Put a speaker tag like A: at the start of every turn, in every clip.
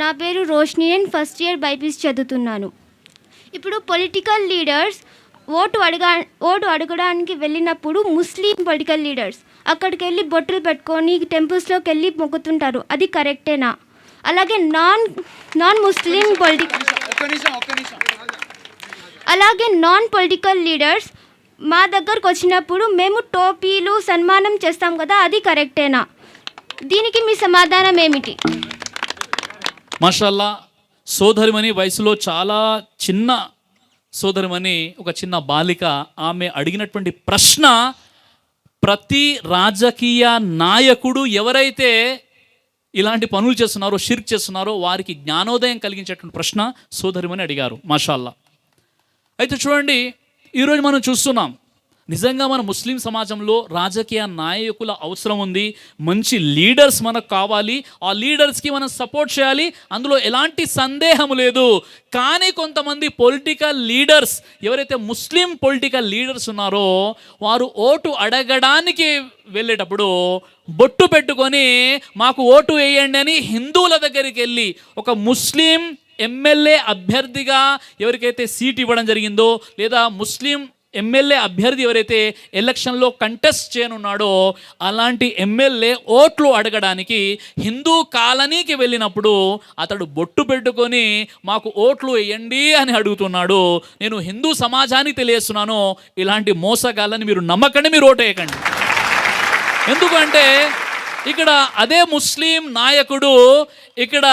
A: నా పేరు రోష్ని నేను ఫస్ట్ ఇయర్ బైపీస్ చదువుతున్నాను. ఇప్పుడు పొలిటికల్ లీడర్స్ ఓటు అడగా ఓటు అడగడానికి వెళ్ళినప్పుడు ముస్లిం పొలిటికల్ లీడర్స్ అక్కడికి వెళ్ళి బొట్టులు పెట్టుకొని టెంపుల్స్లోకి వెళ్ళి మొక్కుతుంటారు. అది కరెక్టేనా? అలాగే నాన్ నాన్ ముస్లిం పొలిటికల్ అలాగే నాన్ పొలిటికల్ లీడర్స్ మా దగ్గరకు వచ్చినప్పుడు మేము టోపీలు సన్మానం చేస్తాం కదా అది కరెక్టేనా? దీనికి మీ సమాధానం ఏమిటి?
B: మాషల్లా సోదరిమణి వయసులో చాలా చిన్న సోదరిమణి ఒక చిన్న బాలిక ఆమె అడిగినటువంటి ప్రశ్న ప్రతి రాజకీయ నాయకుడు ఎవరైతే ఇలాంటి పనులు చేస్తున్నారో షిర్క్ చేస్తున్నారో వారికి జ్ఞానోదయం కలిగించేటువంటి ప్రశ్న సోదరిమని అడిగారు మాషాల్లా. అయితే చూడండి ఈరోజు మనం చూస్తున్నాం నిజంగా మన ముస్లిం సమాజంలో రాజకీయ నాయకుల అవసరం ఉంది. మంచి లీడర్స్ మనకు కావాలి. ఆ లీడర్స్కి మనం సపోర్ట్ చేయాలి. అందులో ఎలాంటి సందేహం లేదు. కానీ కొంతమంది పొలిటికల్ లీడర్స్ ఎవరైతే ముస్లిం పొలిటికల్ లీడర్స్ ఉన్నారో వారు ఓటు అడగడానికి వెళ్ళేటప్పుడు బొట్టు పెట్టుకొని మాకు ఓటు వేయండి అని హిందువుల దగ్గరికి వెళ్ళి ఒక ముస్లిం ఎమ్మెల్యే అభ్యర్థిగా ఎవరికైతే సీట్ ఇవ్వడం జరిగిందో లేదా ముస్లిం ఎమ్మెల్యే అభ్యర్థి ఎవరైతే ఎలక్షన్లో కంటెస్ట్ చేయనున్నాడో అలాంటి ఎమ్మెల్యే ఓట్లు అడగడానికి హిందూ కాలనీకి వెళ్ళినప్పుడు అతడు బొట్టు పెట్టుకొని మాకు ఓట్లు వేయండి అని అడుగుతున్నాడు. నేను హిందూ సమాజానికి తెలియస్తున్నాను ఇలాంటి మోసగాళ్ళని మీరు నమ్మకండి మీరు ఓటు వేయకండి. ఎందుకంటే ఇక్కడ అదే ముస్లిం నాయకుడు ఇక్కడ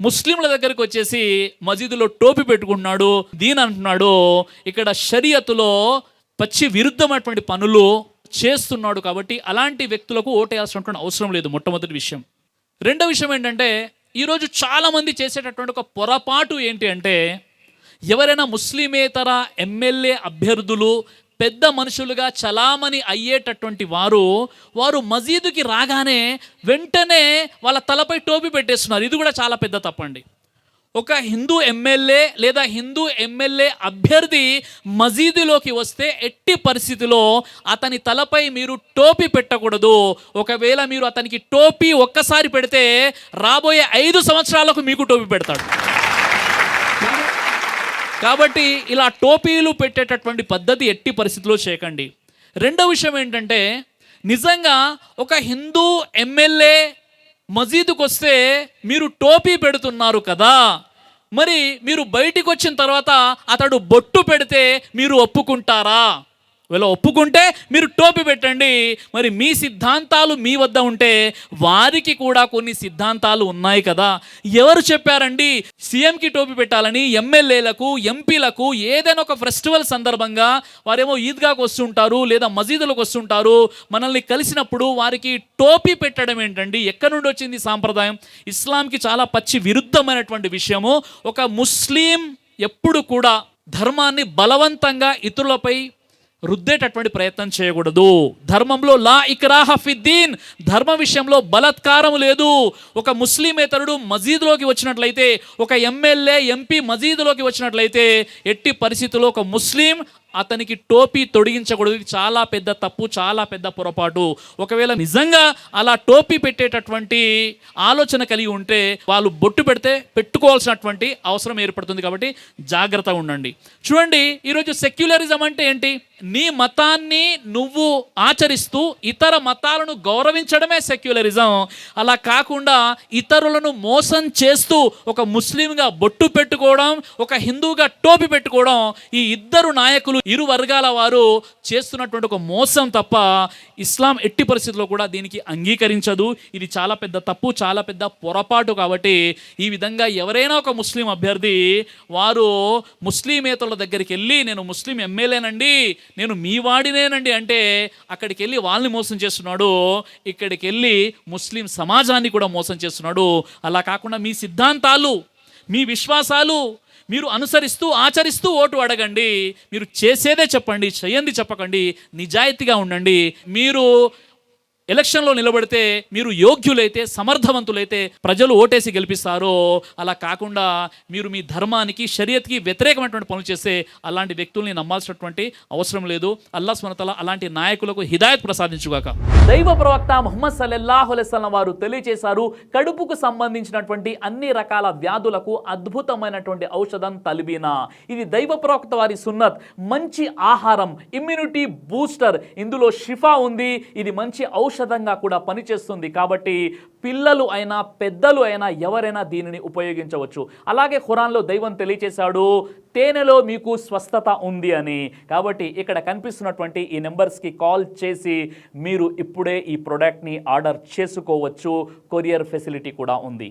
B: ముస్లింల దగ్గరికి వచ్చేసి మసీదులో టోపీ పెట్టుకుంటున్నాడు దీని అంటున్నాడు ఇక్కడ షరియతులో పచ్చి విరుద్ధమైనటువంటి పనులు చేస్తున్నాడు కాబట్టి అలాంటి వ్యక్తులకు ఓటేయాల్సినటువంటి అవసరం లేదు మొట్టమొదటి విషయం. రెండో విషయం ఏంటంటే ఈరోజు చాలామంది చేసేటటువంటి ఒక పొరపాటు ఏంటి అంటే ఎవరైనా ముస్లిమేతర ఎమ్మెల్యే అభ్యర్థులు పెద్ద మనుషులుగా చలామణి అయ్యేటటువంటి వారు వారు మసీదుకి రాగానే వెంటనే వాళ్ళ తలపై టోపీ పెట్టేస్తున్నారు. ఇది కూడా చాలా పెద్ద తప్పండి. ఒక హిందూ ఎమ్మెల్యే లేదా హిందూ ఎమ్మెల్యే అభ్యర్థి మసీదులోకి వస్తే ఎట్టి పరిస్థితిలో అతని తలపై మీరు టోపీ పెట్టకూడదు. ఒకవేళ మీరు అతనికి టోపీ ఒక్కసారి పెడితే రాబోయే ఐదు సంవత్సరాలకు మీకు టోపీ పెడతాడు. కాబట్టి ఇలా టోపీలు పెట్టేటటువంటి పద్ధతి ఎట్టి పరిస్థితిలో చేయకండి. రెండో విషయం ఏంటంటే నిజంగా ఒక హిందూ ఎమ్మెల్యే మసీదుకు వస్తే మీరు టోపీ పెడుతున్నారు కదా. మరి మీరు బయటికి వచ్చిన తర్వాత అతడు బొట్టు పెడితే మీరు ఒప్పుకుంటారా? వీళ్ళు ఒప్పుకుంటే మీరు టోపీ పెట్టండి. మరి మీ సిద్ధాంతాలు మీ వద్ద ఉంటే వారికి కూడా కొన్ని సిద్ధాంతాలు ఉన్నాయి కదా. ఎవరు చెప్పారండి? సీఎంకి టోపీ పెట్టాలని ఎమ్మెల్యేలకు ఎంపీలకు ఏదైనా ఒక ఫెస్టివల్ సందర్భంగా వారేమో ఈద్గాకు వస్తుంటారు లేదా మసీదులకు వస్తుంటారు. మనల్ని కలిసినప్పుడు వారికి టోపీ పెట్టడం ఏంటండి? ఎక్కడి నుండి వచ్చింది సాంప్రదాయం? ఇస్లాంకి చాలా పచ్చి విరుద్ధమైనటువంటి విషయము. ఒక ముస్లిం ఎప్పుడు కూడా ధర్మాన్ని బలవంతంగా ఇతరులపై రుద్దేటటువంటి ప్రయత్నం చేయకూడదు. ధర్మంలో లా ఇక్రాహ ఫిద్దీన్ ధర్మ విషయంలో బలత్కారం లేదు. ఒక ముస్లిమేతరుడు మజీద్లోకి వచ్చినట్లయితే ఒక ఎమ్మెల్యే ఎంపీ మజీద్లోకి వచ్చినట్లయితే ఎట్టి పరిస్థితుల్లో ఒక ముస్లిం అతనికి టోపీ తొడిగించకూడదు. ఇది చాలా పెద్ద తప్పు చాలా పెద్ద పొరపాటు. ఒకవేళ నిజంగా అలా టోపీ పెట్టేటటువంటి ఆలోచన కలిగి ఉంటే వాళ్ళు బొట్టు పెడితే పెట్టుకోవాల్సినటువంటి అవసరం ఏర్పడుతుంది కాబట్టి జాగ్రత్తగా ఉండండి. చూడండి ఈరోజు సెక్యులరిజం అంటే ఏంటి? నీ మతాన్ని నువ్వు ఆచరిస్తూ ఇతర మతాలను గౌరవించడమే సెక్యులరిజం. అలా కాకుండా ఇతరులను మోసం చేస్తూ ఒక ముస్లింగా బొట్టు పెట్టుకోవడం ఒక హిందువుగా టోపీ పెట్టుకోవడం ఈ ఇద్దరు నాయకులు ఇరు వర్గాల వారు చేస్తున్నటువంటి ఒక మోసం తప్ప ఇస్లాం ఎట్టి పరిస్థితుల్లో కూడా దీనికి అంగీకరించదు. ఇది చాలా పెద్ద తప్పు చాలా పెద్ద పొరపాటు కాబట్టి ఈ విధంగా ఎవరైనా ఒక ముస్లిం అభ్యర్థి వారు ముస్లిమేతల దగ్గరికి వెళ్ళి నేను ముస్లిం ఎమ్మెల్యేనండి నేను మీ వాడినేనండి అంటే అక్కడికి వెళ్ళి వాళ్ళని మోసం చేస్తున్నాడు. ఇక్కడికి వెళ్ళి ముస్లిం సమాజాన్ని కూడా మోసం చేస్తున్నాడు. అలా కాకుండా మీ సిద్ధాంతాలు మీ విశ్వాసాలు మీరు అనుసరిస్తూ ఆచరిస్తూ ఓటు అడగండి. మీరు చేసేదే చెప్పండి చేయండి చెప్పకండి. నిజాయితీగా ఉండండి. మీరు ఎలక్షన్లో నిలబడితే మీరు యోగ్యులైతే సమర్థవంతులైతే ప్రజలు ఓటేసి గెలిపిస్తారో అలా కాకుండా మీరు మీ ధర్మానికి షరియత్కి వ్యతిరేకమైనటువంటి పనులు చేస్తే అలాంటి వ్యక్తుల్ని నమ్మాల్సినటువంటి అవసరం లేదు. అల్లా స్వనతల అలాంటి నాయకులకు హిదాయత్ ప్రసాదించుగాక దైవ ప్రవక్త ముహమ్మద్ సల్లల్లాహు అలైస్లం వారు తెలియజేశారు కడుపుకు సంబంధించినటువంటి అన్ని రకాల వ్యాధులకు అద్భుతమైనటువంటి ఔషధం తలిబీనా. ఇది దైవ ప్రవక్త వారి సున్నత్. మంచి ఆహారం ఇమ్యూనిటీ బూస్టర్ ఇందులో షిఫా ఉంది. ఇది మంచి ఔషధంగా కూడా పనిచేస్తుంది కాబట్టి పిల్లలు అయినా పెద్దలు అయినా ఎవరైనా దీనిని ఉపయోగించవచ్చు అలాగే ఖురాన్లో దైవం తెలియచేశాడు తేనెలో మీకు స్వస్థత ఉంది అని కాబట్టి ఇక్కడ కనిపిస్తున్నటువంటి ఈ నెంబర్స్కి కాల్ చేసి మీరు ఇప్పుడే ఈ ప్రోడక్ట్ని ఆర్డర్ చేసుకోవచ్చు కొరియర్ ఫెసిలిటీ కూడా ఉంది